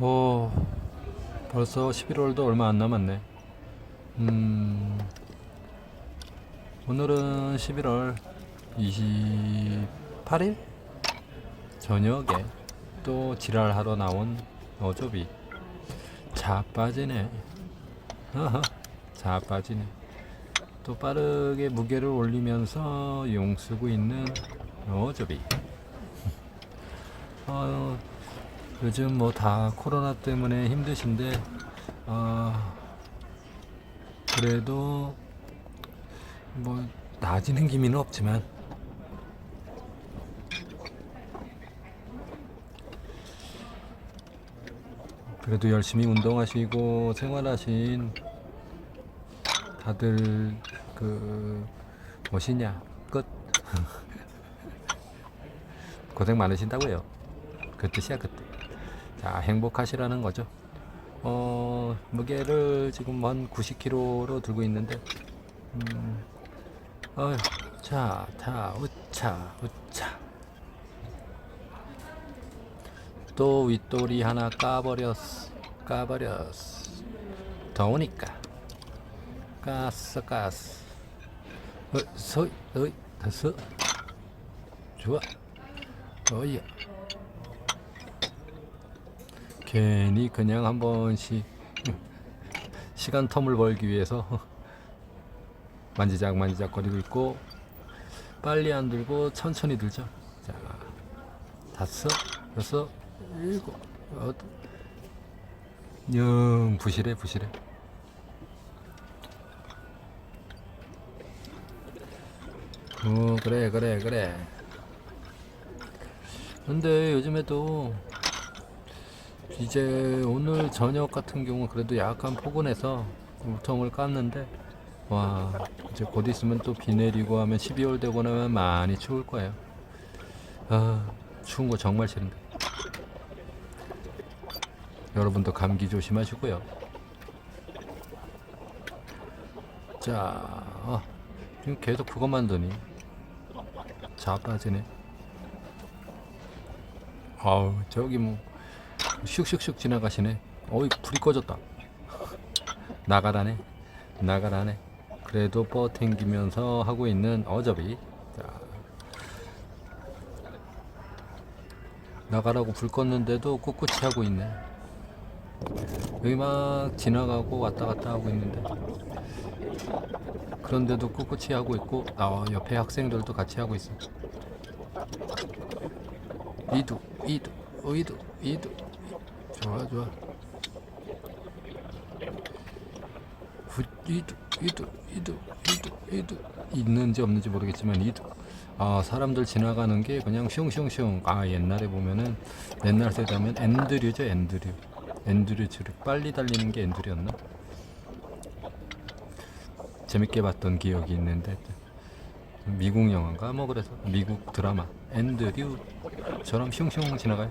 오, 벌써 11월도 얼마 안 남았네. 음, 오늘은 11월 28일 저녁에 또 지랄하러 나온 어조비. 자 빠지네. 자 빠지네. 또 빠르게 무게를 올리면서 용 쓰고 있는 어조비. 어, 요즘 뭐 다 코로나 때문에 힘드신데 아 그래도 뭐 나아지는 기미는 없지만. 그래도 열심히 운동하시고 생활하신 다들 그 무엇이냐? 끝. 고생 많으신다고요. 그 뜻이야 그 뜻. 자 행복하시라는 거죠. 어 무게를 지금 한 90kg로 들고 있는데, 음, 어휴, 자, 자, 우차, 우차. 또 윗돌이 하나 까버렸어, 까버렸어. 더우니까. 가스, 가스. 어, 서, 어이, 됐어. 좋아. 어이야. 괜히 그냥 한 번씩 시간 텀을 벌기 위해서 만지작 만지작 거리고 있고 빨리 안 들고 천천히 들죠. 자, 다섯, 여섯, 일곱, 여덟, 영 부실해 부실해. 어 그래 그래 그래. 근데 요즘에도 이제 오늘 저녁 같은 경우 그래도 약간 포근해서 우통을 깠는데 와 이제 곧 있으면 또 비 내리고 하면 12월 되고 나면 많이 추울 거예요. 아 추운 거 정말 싫은데. 여러분도 감기 조심하시고요. 자, 어, 지금 계속 그것만 더니 자 빠지네. 아우 저기 뭐 슉슉슉 지나가시네. 어이 불이 꺼졌다. 나가라네. 나가라네. 그래도 뻗탱기면서 하고 있는 어저비. 자. 나가라고 불 껐는데도 꿋꿋이 하고 있네. 여기 막 지나가고 왔다 갔다 하고 있는데. 그런데도 꿋꿋이 하고 있고, 아, 옆에 학생들도 같이 하고 있어. 이두, 이두, 이두, 이두. 좋아 좋아. 후, 이두 이두 이두 이두 이두. 있는지 없는지 모르겠지만 이두. 아 사람들 지나가는 게 그냥 슝슝슝. 아 옛날에 보면은 옛날 세대면 앤드류죠 앤드류. 앤드류 줄 빨리 달리는 게 앤드류였나? 재밌게 봤던 기억이 있는데 미국 영화인가? 뭐 그래서 미국 드라마. 앤드류처럼 슝슝 지나가요